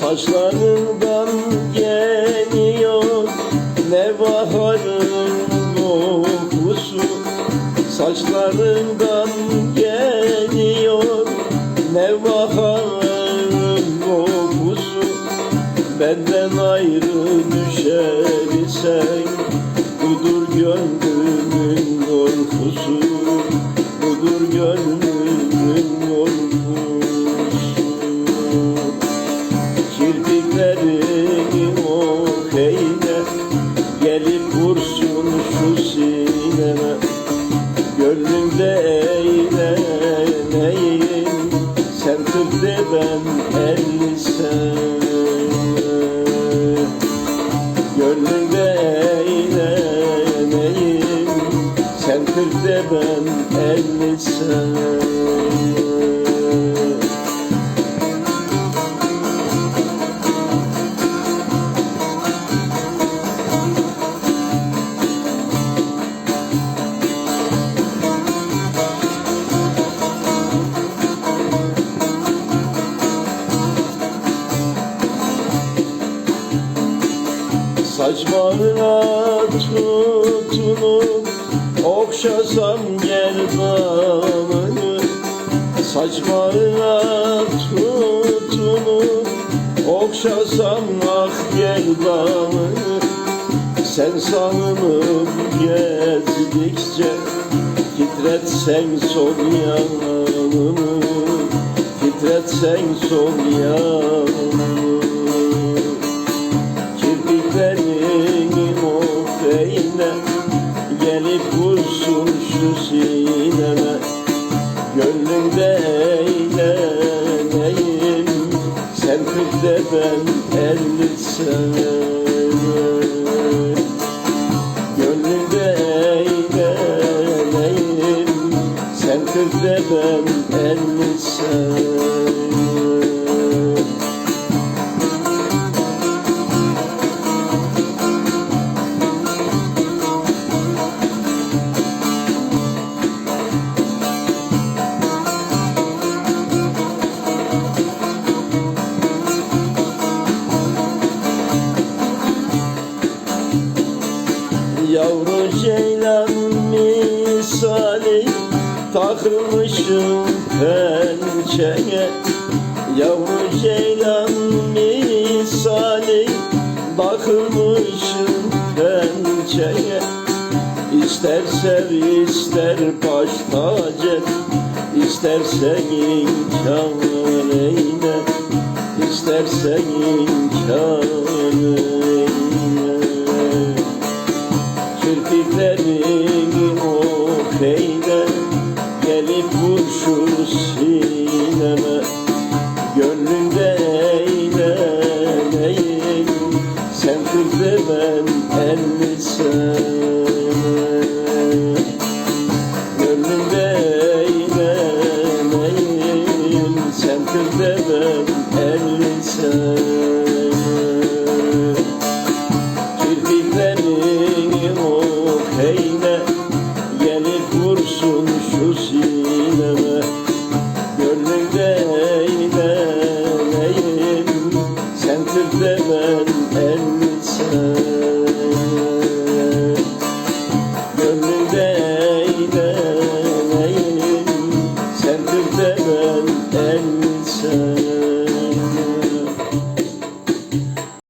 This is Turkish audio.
Saçlarından Saçlarından geliyor. Ne baharın kokusu Benden ayrı düşersen budur gönlümün korkusu. Budur gönlümün korkusu. Kirpiklerini o eyle Gelip vursun de ben elli sene Gönlümde eğleneyim Sen kırk de ben elli Saçmalına tutunup okşasam gerdanını Saçmalına tutunup okşasam ah gerdanını Sen salınıp gezdikçe titretsen sol yanımı Titretsen sol yanımı De ben elli takılmışım pençeye. Yavru ceylan misali bakılmışım pençeye. İster sev ister baş tac et İstersen inkar eyle İstersen inkar eyle sen Kirpiklerini ok eyle Gelip vursun şu sineme. Gönlümde eğleneyim Sen Türk demen